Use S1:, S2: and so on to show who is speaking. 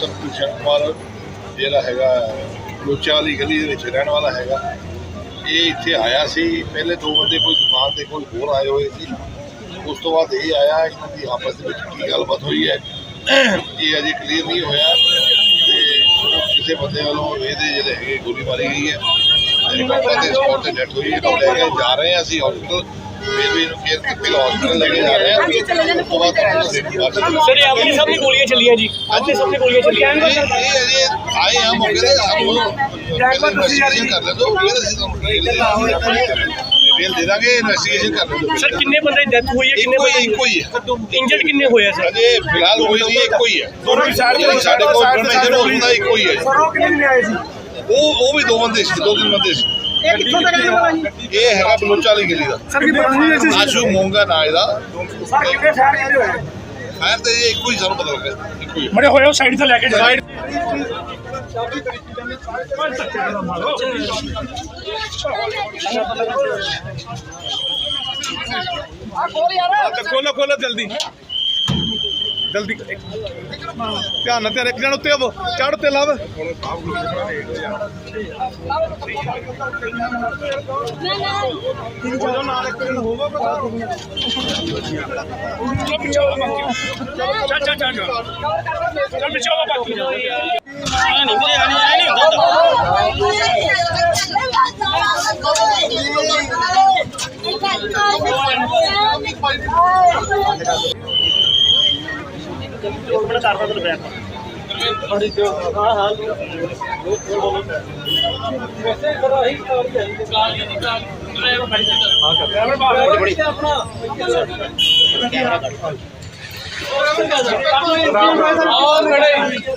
S1: ਪੁੱਤਰ ਕ੍ਰਿਸ਼ਨ ਕੁਮਾਰ, ਜਿਹੜਾ ਹੈਗਾ ਲੋਚਾ ਵਾਲੀ ਗਲੀ ਦੇ ਵਿੱਚ ਰਹਿਣ ਵਾਲਾ ਹੈਗਾ। ਇਹ ਇੱਥੇ ਆਇਆ ਸੀ, ਪਹਿਲੇ ਦੋ ਬੰਦੇ ਕੋਈ ਦੁਕਾਨ ਤੇ ਕੋਈ ਹੋਰ ਆਏ ਹੋਏ ਸੀ। ਉਸ ਤੋਂ ਬਾਅਦ ਇਹ ਆਇਆ, ਇਹਨਾਂ ਦੀ ਆਪਸ ਦੇ ਵਿੱਚ ਕੀ ਗੱਲਬਾਤ ਹੋਈ ਹੈ। ਇਹ ਅਜੇ ਕਲੀਅਰ ਨਹੀਂ ਹੋਇਆ ਤੇ ਕਿਸੇ ਬੰਦੇ ਵੱਲੋਂ ਇਹਦੇ ਜਿਹੜੇ ਹੈਗੇ ਗੋਲੀ ਮਾਰੀ ਗਈ ਹੈ। ਤੇ ਮੌਕੇ ਸਪੌਟ ਤੇ ਡੈਥ ਹੋਈ ਹੈ ਲੈ ਕੇ ਜਾ ਰਹੇ ਹਾਂ ਅਸੀਂ ਹਸਪੀਟਲ ਫਿਰ ਵੀ ਇਹਨੂੰ ਕੇਅਰ ਕੀਤੀ ਹਸਪੀਟਲ ਲੈ ਕੇ ਜਾ ਰਹੇ। ਹਾਂ ਉਸ ਤੋਂ ਬਾਅਦ ਤੁਹਾਨੂੰ ਸਟੇਟ ਬਾਅਦ ਸਰ ਇਹ ਆਪਣੇ ਸਾਹਮਣੇ
S2: ਗੋਲੀਆਂ ਚੱਲੀਆਂ ਜੀ। ਆਪਣੇ ਸਾਹਮਣੇ ਗੋਲੀਆਂ ਚੱਲੀਆਂ। ਇਹ ਇਹ
S1: ਅਜੇ ਆਏ ਆ ਮੌਕੇ ਤੇ ਸਾਨੂੰ ਇਨਵੈਸਟੀਗੇਸ਼ਨ ਕਰ ਲੈ ਦੋ। ਫਿਰ ਅਸੀਂ ਤੁਹਾਨੂੰ ਡਿਟੇਲ ਦੇ ਦਾਂਗੇ। ਇਨਵੈਸਟੀਗੇਸ਼ਨ ਕਰ ਲੈ ਸਰ ਕਿੰਨੇ
S2: ਬੰਦੇ ਦੀ ਡੈਥ ਹੋਈ ਹੈ ਕਿੰਨੇ ਇੱਕੋ ਹੀ ਬੰਦੇ ਇੱਕੋ
S1: ਹੀ
S2: ਹੈ ਇੰਜਰਡ ਕਿੰਨੇ ਹੋਏ ਆ ਸਰ?
S1: ਅਜੇ ਫਿਲਹਾਲ ਕੋਈ ਨਹੀਂ ਇੱਕੋ ਹੀ ਹੈ ਜਿਹੜੀ ਸਾਡੇ ਕੋਲ ਇਨਫੋਰਮੇਸ਼ਨ ਹੁੰਦਾ ਇੱਕੋ ਹੀ ਹੈ ਸਰੋਂ
S3: ਕਿੰਨੇ ਦਿਨ ਆਏ ਸੀ?
S1: ਉਹ ਉਹ ਵੀ ਦੋ ਬੰਦੇ ਸੀ ਦੋ ਤਿੰਨ ਬੰਦੇ ਸੀ।
S3: ਇਹ ਕਿੱਥੋਂ ਦਾ ਰਹਿਣ ਵਾਲਾ ਜੀ
S1: ਇਹ ਹੈਗਾ ਬਲੋਚਾ ਵਾਲੀ ਗਲੀ ਦਾ। ਸਰ
S4: ਕੀ ਬਰਾਨੀ ਵਿੱਚ
S1: ਆਸ਼ੂ ਮੋਂਗਾ ਨਾਂ ਇਹਦਾ। ਸਰ ਕਿੰਨੇ
S3: ਫੈਰ ਕਿਹੜੇ ਹੋਏ
S1: ਖੈਰ ਤੇ ਇਹ ਇੱਕੋ ਹੀ ਸਾਨੂੰ ਪਤਾ ਲੱਗਾ ਇੱਕੋ ਹੀ। ਹੈ। ਬੜੇ
S2: ਹੋਏ ਉਹ ਸਾਈਡ ਤੇ ਲੈ ਕੇ ਸਾਈਡ
S4: ਖੋਲੋ ਖੋਲੋ ਜਲਦੀ। जल्दी ध्यान तेरे एक जन उत्ते आवो चढ़ ते लव चुप
S2: चलो चल चल चल चल चलो बाकी आ नहीं मेरे आ नहीं आ नहीं होता ਉਹ ਮੈਂ ਕਰਦਾ ਤੈਨੂੰ ਬੈਕ ਬੜੀ ਜੋ ਹਾਂ ਹਾਂ ਵੈਸੇ ਕਰੋ ਹੀ ਕਾਲ ਚਾਹੀਦੀ ਕਾਲ ਦੀ ਕਾਲ। ਡਰਾਈਵਰ ਖੜੀ ਹਾਂ। ਕਰ। ਡਰਾਈਵਰ ਬਾਹਰ ਬੜੀ। ਆਪਣਾ ਕੀ ਹਾਲ ਹੈ ਔਰ ਖੜੇ।